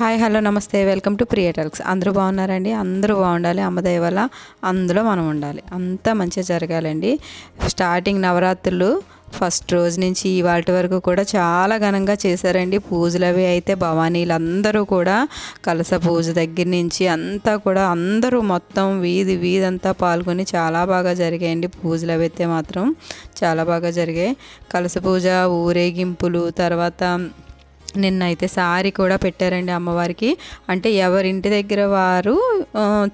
Hi hello నమస్తే. Welcome to Priya talks అందరూ బాగున్నారండి? అందరూ బాగుండాలి. అమ్మదయ వల్ల అందులో మనం ఉండాలి. అంతా మంచిగా జరగాలండి. స్టార్టింగ్ నవరాత్రులు ఫస్ట్ రోజు నుంచి ఇవాళ వరకు కూడా చాలా ఘనంగా చేశారండి. పూజలు అవి అయితే భవానీలు అందరూ కూడా కలస పూజ దగ్గర నుంచి అంతా కూడా అందరూ మొత్తం వీధి వీధి అంతా పాల్గొని చాలా బాగా జరిగాయండి. పూజలు అవి అయితే మాత్రం చాలా బాగా జరిగాయి. కలస పూజ ఊరేగింపులు తర్వాత నిన్నైతే సారీ కూడా పెట్టారండి అమ్మవారికి. అంటే ఎవరింటి దగ్గర వారు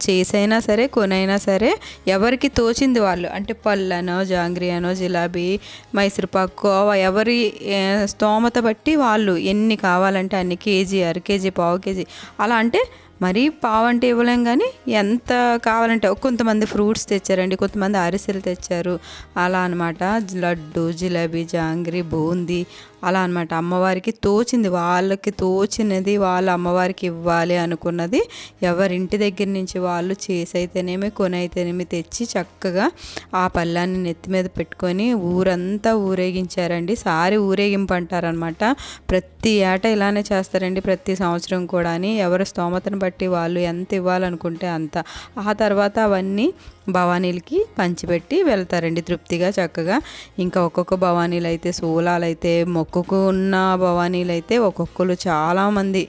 చేసైనా సరే కొనైనా సరే ఎవరికి తోచింది వాళ్ళు. అంటే పళ్ళనో జాంగ్రీ అనో జిలాబీ మైసూరుపాకు ఎవరి స్తోమత బట్టి వాళ్ళు ఎన్ని కావాలంటే అన్ని కేజీ అర కేజీ పావు కేజీ. అలా అంటే మరీ పావు అంటే ఇవ్వలేం కానీ ఎంత కావాలంటే కొంతమంది ఫ్రూట్స్ తెచ్చారండి కొంతమంది అరిసెలు తెచ్చారు. అలా అనమాట లడ్డు జిలేబీ జాంగ్రీ బూందీ అలా అనమాట అమ్మవారికి తోచింది వాళ్ళకి తోచినది వాళ్ళ అమ్మవారికి ఇవ్వాలి అనుకున్నది ఎవరింటి దగ్గర నుంచి వాళ్ళు చేసైతేనేమి కొనైతేనేమి తెచ్చి చక్కగా ఆ పళ్ళాన్ని నెత్తి మీద పెట్టుకొని ఊరంతా ఊరేగించారండి. సారి ఊరేగింపు అంటారనమాట ప్రతి ఏట ఇలానే చేస్తారండి ప్రతి సంవత్సరం కూడా ఎవరి స్తోమతను బట్టి వాళ్ళు ఎంత ఇవ్వాలనుకుంటే అంత. ఆ తర్వాత అవన్నీ భవానీలకి పంచిపెట్టి వెళ్తారండి తృప్తిగా చక్కగా. ఇంకా ఒక్కొక్క భవానీలు అయితే సోలాలు అయితే మొక్కుకున్న భవానీలు అయితే ఒక్కొక్కరు చాలామంది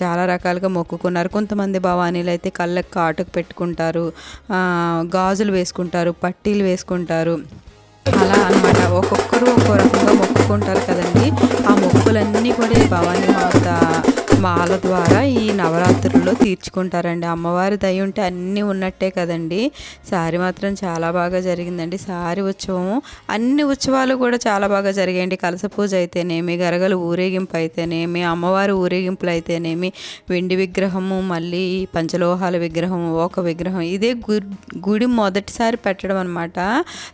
చాలా రకాలుగా మొక్కుకున్నారు. కొంతమంది భవానీలు అయితే కళ్ళకి కాటుకు పెట్టుకుంటారు గాజులు వేసుకుంటారు పట్టీలు వేసుకుంటారు. అలా అన్నమాట. ఒక్కొక్కరు ఒక్కో రకంగా మొక్కుకుంటారు కదండి. ఆ మొక్కులన్నీ కూడా ఈ భవానీ మాల ద్వారా ఈ నవరాత్రుల్లో తీర్చుకుంటారండి. అమ్మవారి దయ ఉంటే అన్నీ ఉన్నట్టే కదండి. సారి మాత్రం చాలా బాగా జరిగిందండి. సారి ఉత్సవం అన్ని ఉత్సవాలు కూడా చాలా బాగా జరిగాయండి. కలస పూజ అయితేనేమి గరగలు ఊరేగింపు అయితేనేమి అమ్మవారి ఊరేగింపులు అయితేనేమి వెండి విగ్రహము మళ్ళీ పంచలోహాల విగ్రహం ఒక విగ్రహం ఇదే గుడి మొదటిసారి పెట్టడం అనమాట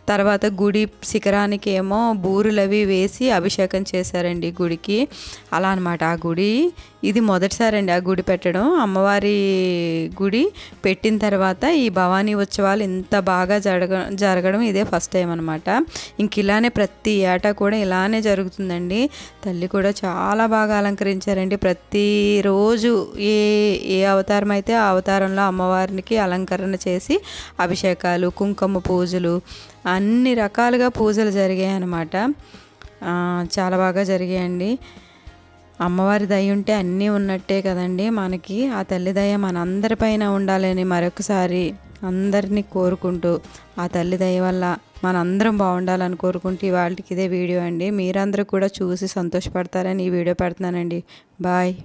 తర్వాత గుడి శిఖరానికి ఏమో బూరులు అవి వేసి అభిషేకం చేశారండి గుడికి. అలా అనమాట ఆ గుడి ఇది మొదటిసారి అండి ఆ గుడి పెట్టడం. అమ్మవారి గుడి పెట్టిన తర్వాత ఈ భవానీ ఉత్సవాలు ఇంత బాగా జరగ జరగడం ఇదే ఫస్ట్ టైం అనమాట ఇంక ఇలానే ప్రతి ఏటా కూడా ఇలానే జరుగుతుందండి. తల్లి కూడా చాలా బాగా అలంకరించారండి. ప్రతిరోజు ఏ ఏ అవతారం అయితే ఆ అవతారంలో అమ్మవారికి అలంకరణ చేసి అభిషేకాలు కుంకుమ పూజలు అన్ని రకాలుగా పూజలు జరిగాయి అన్నమాట చాలా బాగా జరిగాయండి. అమ్మవారి దయ ఉంటే అన్నీ ఉన్నట్టే కదండి మనకి. ఆ తల్లి దయ మనందరిపైన ఉండాలని మరొకసారి అందరినీ కోరుకుంటూ ఆ తల్లి దయ వల్ల మనందరం బాగుండాలని కోరుకుంటూ ఇవాళకి ఇదే వీడియో అండి. మీరందరూ కూడా చూసి సంతోషపడతారని ఈ వీడియో పెడుతున్నానండి. బాయ్.